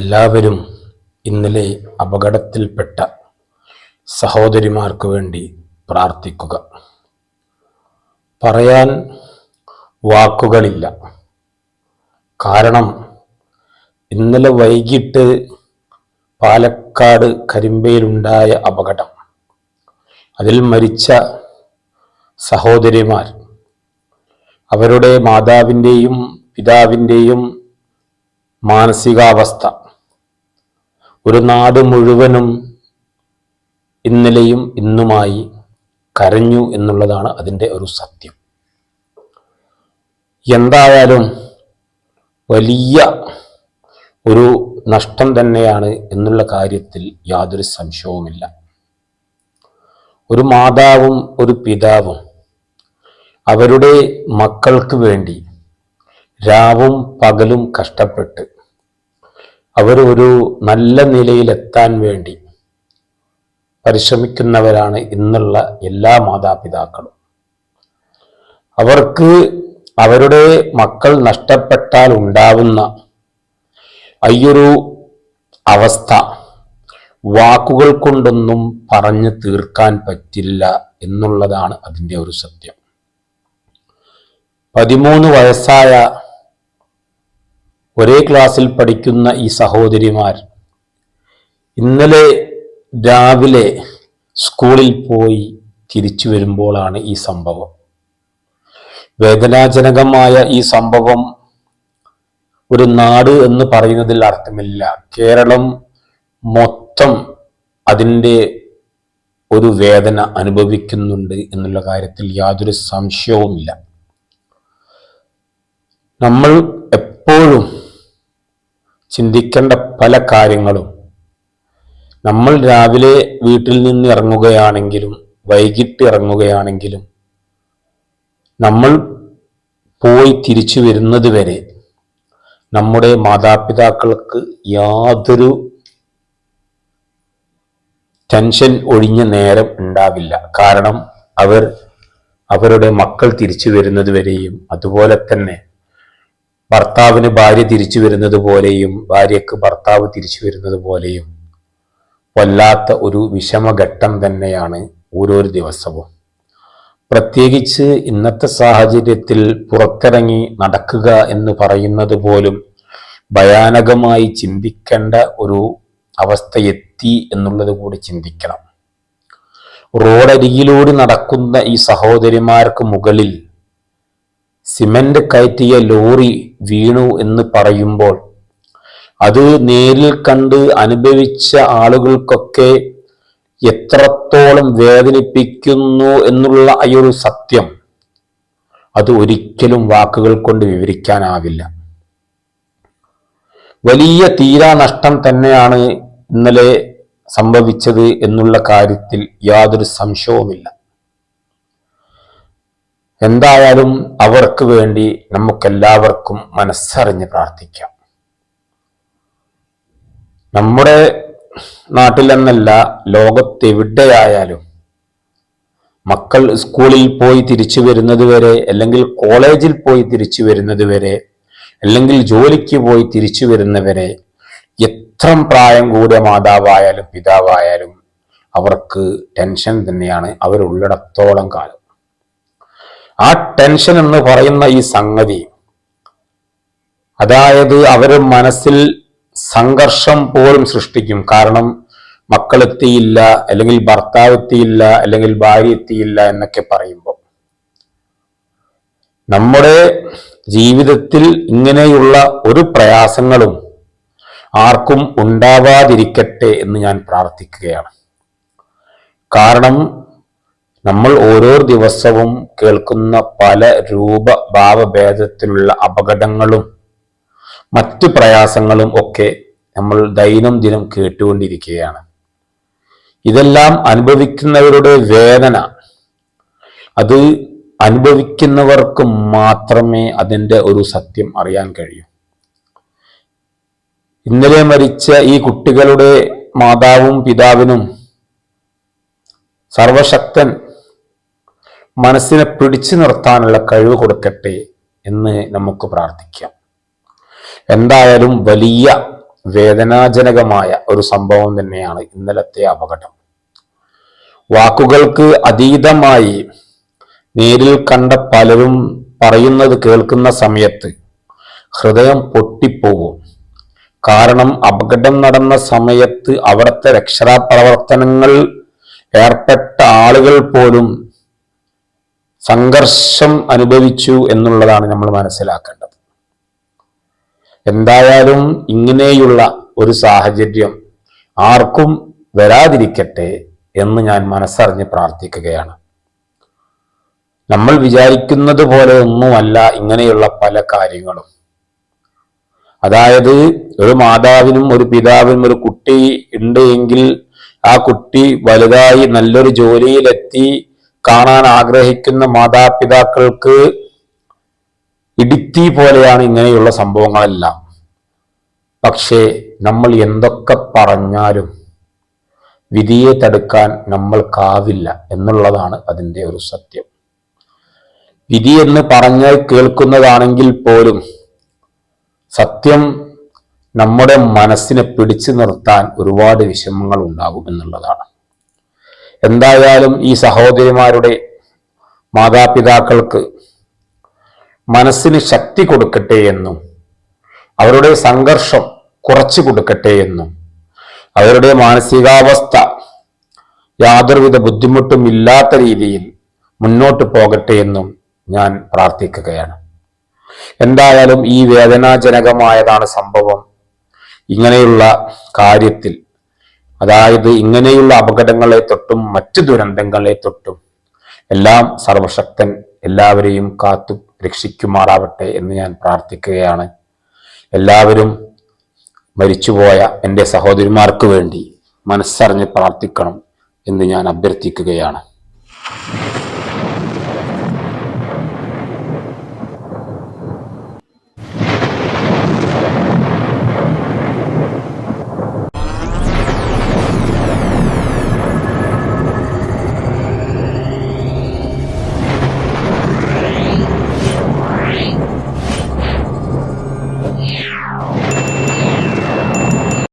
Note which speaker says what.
Speaker 1: എല്ലാവരും ഇന്നലെ അപകടത്തിൽപ്പെട്ട സഹോദരിമാർക്ക് വേണ്ടി പ്രാർത്ഥിക്കുക. പറയാൻ വാക്കുകളില്ല. കാരണം ഇന്നലെ വൈകിട്ട് പാലക്കാട് കരിമ്പയിലുണ്ടായ അപകടം. അതിൽ മരിച്ച സഹോദരിമാർ അവരുടെ മാതാവിന്റെയും പിതാവിന്റെയും മാനസികാവസ്ഥ ഒരു നാട് മുഴുവനും ഇന്നലെയും ഇന്നുമായി കരഞ്ഞു എന്നുള്ളതാണ് അതിന്റെ ഒരു സത്യം. എന്തായാലും വലിയ ഒരു നഷ്ടം തന്നെയാണ് എന്നുള്ള കാര്യത്തിൽ യാതൊരു സംശയവുമില്ല. ഒരു മാതാവും ഒരു പിതാവും അവരുടെ മക്കൾക്ക് വേണ്ടി രാവും പകലും കഷ്ടപ്പെട്ട് അവർ ഒരു നല്ല നിലയിലെത്താൻ വേണ്ടി പരിശ്രമിക്കുന്നവരാണ് ഇന്നുള്ള എല്ലാ മാതാപിതാക്കളും. അവർക്ക് അവരുടെ മക്കൾ നഷ്ടപ്പെട്ടാൽ ഉണ്ടാവുന്ന അയ്യൊരു അവസ്ഥ വാക്കുകൾ കൊണ്ടൊന്നും പറഞ്ഞു തീർക്കാൻ പറ്റില്ല എന്നുള്ളതാണ് അതിന്റെ ഒരു സത്യം. പതിമൂന്ന് വയസ്സായ ഒരേ ക്ലാസ്സിൽ പഠിക്കുന്ന ഈ സഹോദരിമാർ ഇന്നലെ രാവിലെ സ്കൂളിൽ പോയി തിരിച്ചു വരുമ്പോഴാണ് ഈ സംഭവം. വേദനാജനകമായ ഈ സംഭവം ഒരു നാട് എന്ന് പറയുന്നതിൽ അർത്ഥമില്ല. കേരളം മൊത്തം അതിന്റെ ഒരു വേദന അനുഭവിക്കുന്നുണ്ട് എന്നുള്ള കാര്യത്തിൽ യാതൊരു സംശയവുമില്ല. നമ്മൾ എപ്പോഴും ചിന്തിക്കേണ്ട പല കാര്യങ്ങളും. നമ്മൾ രാവിലെ വീട്ടിൽ നിന്ന് ഇറങ്ങുകയാണെങ്കിലും വൈകിട്ട് ഇറങ്ങുകയാണെങ്കിലും നമ്മൾ പോയി തിരിച്ചു വരുന്നത് വരെ നമ്മുടെ മാതാപിതാക്കൾക്ക് യാതൊരു ടെൻഷൻ ഒഴിഞ്ഞ നേരം ഉണ്ടാവില്ല. കാരണം അവർ അവരുടെ മക്കൾ തിരിച്ചു വരുന്നത് വരെയും അതുപോലെ തന്നെ ഭർത്താവിന് ഭാര്യ തിരിച്ചു വരുന്നത് പോലെയും ഭാര്യയ്ക്ക് ഭർത്താവ് തിരിച്ചു വരുന്നത് പോലെയും വല്ലാത്ത ഒരു വിഷമഘട്ടം തന്നെയാണ് ഓരോരോ ദിവസവും. പ്രത്യേകിച്ച് ഇന്നത്തെ സാഹചര്യത്തിൽ പുറത്തിറങ്ങി നടക്കുക എന്ന് പറയുന്നത് പോലും ഭയാനകമായി ചിന്തിക്കേണ്ട ഒരു അവസ്ഥ എത്തി എന്നുള്ളത് കൂടി ചിന്തിക്കണം. റോഡരികിലൂടെ നടക്കുന്ന ഈ സഹോദരിമാർക്ക് മുകളിൽ സിമന്റ് കയറ്റിയ ലോറി വീണു എന്ന് പറയുമ്പോൾ അത് നേരിൽ കണ്ട് അനുഭവിച്ച ആളുകൾക്കൊക്കെ എത്രത്തോളം വേദനിപ്പിക്കുന്നു എന്നുള്ള ഈ ഒരു സത്യം അത് ഒരിക്കലും വാക്കുകൾ കൊണ്ട് വിവരിക്കാനാവില്ല. വലിയ തീരാനഷ്ടം തന്നെയാണ് ഇന്നലെ സംഭവിച്ചത് എന്നുള്ള കാര്യത്തിൽ യാതൊരു സംശയവുമില്ല. എന്തായാലും അവർക്ക് വേണ്ടി നമുക്കെല്ലാവർക്കും മനസ്സറിഞ്ഞ് പ്രാർത്ഥിക്കാം. നമ്മുടെ നാട്ടിലെന്നല്ല ലോകത്തെവിടെയായാലും മക്കൾ സ്കൂളിൽ പോയി തിരിച്ചു വരുന്നത് വരെ അല്ലെങ്കിൽ കോളേജിൽ പോയി തിരിച്ചു വരുന്നത് വരെ അല്ലെങ്കിൽ ജോലിക്ക് പോയി തിരിച്ചു വരുന്നവരെ എത്ര പ്രായം കൂടിയ മാതാവായാലും പിതാവായാലും അവർക്ക് ടെൻഷൻ തന്നെയാണ്. അവരുള്ളിടത്തോളം കാലം. ആ ടെൻഷൻ എന്ന് പറയുന്ന ഈ സംഗതി. അതായത് അവർ മനസ്സിൽ സംഘർഷം പോലും സൃഷ്ടിക്കും. കാരണം മക്കൾ എത്തിയില്ല അല്ലെങ്കിൽ ഭർത്താവ് എത്തിയില്ല അല്ലെങ്കിൽ ഭാര്യ എത്തിയില്ല എന്നൊക്കെ പറയുമ്പോൾ. നമ്മുടെ ജീവിതത്തിൽ ഇങ്ങനെയുള്ള ഒരു പ്രയാസങ്ങളും ആർക്കും ഉണ്ടാവാതിരിക്കട്ടെ എന്ന് ഞാൻ പ്രാർത്ഥിക്കുകയാണ്. കാരണം നമ്മൾ ഓരോ ദിവസവും കേൾക്കുന്ന പല രൂപ ഭാവഭേദത്തിലുള്ള അപകടങ്ങളും മറ്റ് പ്രയാസങ്ങളും ഒക്കെ നമ്മൾ ദൈനംദിനം കേട്ടുകൊണ്ടിരിക്കുകയാണ്. ഇതെല്ലാം അനുഭവിക്കുന്നവരുടെ വേദന. അത് അനുഭവിക്കുന്നവർക്ക് മാത്രമേ അതിന്റെ ഒരു സത്യം അറിയാൻ കഴിയൂ. ഇന്നലെ മരിച്ച ഈ കുട്ടികളുടെ മാതാവും പിതാവിനും സർവശക്തൻ മനസ്സിനെ പിടിച്ചു നിർത്താനുള്ള കഴിവ് കൊടുക്കട്ടെ എന്ന് നമുക്ക് പ്രാർത്ഥിക്കാം. എന്തായാലും വലിയ വേദനാജനകമായ ഒരു സംഭവം തന്നെയാണ് ഇന്നലത്തെ അപകടം. വാക്കുകൾക്ക് അതീതമായി നേരിൽ കണ്ട പലരും പറയുന്നത് കേൾക്കുന്ന സമയത്ത് ഹൃദയം പൊട്ടിപ്പോകും. കാരണം അപകടം നടന്ന സമയത്ത് അവിടുത്തെ രക്ഷാപ്രവർത്തനങ്ങൾ ഏർപ്പെട്ട ആളുകൾ പോലും സംഘർഷം അനുഭവിച്ചു എന്നുള്ളതാണ് നമ്മൾ മനസ്സിലാക്കേണ്ടത്. എന്തായാലും ഇങ്ങനെയുള്ള ഒരു സാഹചര്യം ആർക്കും വരാതിരിക്കട്ടെ എന്ന് ഞാൻ മനസ്സറിഞ്ഞ് പ്രാർത്ഥിക്കുകയാണ്. നമ്മൾ വിചാരിക്കുന്നത് പോലെ ഒന്നുമല്ല ഇങ്ങനെയുള്ള പല കാര്യങ്ങളും. അതായത് ഒരു മാതാവിനും ഒരു പിതാവിനും ഒരു കുട്ടി ഉണ്ട് എങ്കിൽ ആ കുട്ടി വലുതായി നല്ലൊരു ജോലിയിലെത്തി കാണാൻ ആഗ്രഹിക്കുന്ന മാതാപിതാക്കൾക്ക് ഇടിത്തി പോലെയാണ് ഇങ്ങനെയുള്ള സംഭവങ്ങളെല്ലാം. പക്ഷേ നമ്മൾ എന്തൊക്കെ പറഞ്ഞാലും വിധിയെ തടുക്കാൻ നമ്മൾക്കാവില്ല എന്നുള്ളതാണ് അതിന്റെ ഒരു സത്യം. വിധി എന്ന് പറഞ്ഞ് കേൾക്കുന്നതാണെങ്കിൽ പോലും സത്യം നമ്മുടെ മനസ്സിനെ പിടിച്ചു നിർത്താൻ ഒരുപാട് വിഷമങ്ങൾ ഉണ്ടാകും എന്നുള്ളതാണ്. എന്തായാലും ഈ സഹോദരിമാരുടെ മാതാപിതാക്കൾക്ക് മനസ്സിന് ശക്തി കൊടുക്കട്ടെ എന്നും അവരുടെ സംഘർഷം കുറച്ചു കൊടുക്കട്ടെ എന്നും അവരുടെ മാനസികാവസ്ഥ യാതൊരുവിധ ബുദ്ധിമുട്ടും ഇല്ലാത്ത രീതിയിൽ മുന്നോട്ട് പോകട്ടെ എന്നും ഞാൻ പ്രാർത്ഥിക്കുകയാണ്. എന്തായാലും ഈ വേദനാജനകമായതാണ് സംഭവം. ഇങ്ങനെയുള്ള കാര്യത്തിൽ അതായത് ഇങ്ങനെയുള്ള അപകടങ്ങളെ തൊട്ടും മറ്റു ദുരന്തങ്ങളെ തൊട്ടും എല്ലാം സർവശക്തൻ എല്ലാവരെയും കാത്തു രക്ഷിക്കുമാറാവട്ടെ എന്ന് ഞാൻ പ്രാർത്ഥിക്കുകയാണ്. എല്ലാവരും മരിച്ചുപോയ എന്റെ സഹോദരിമാർക്ക് വേണ്ടി മനസ്സറിഞ്ഞ് പ്രാർത്ഥിക്കണം എന്ന് ഞാൻ അഭ്യർത്ഥിക്കുകയാണ്.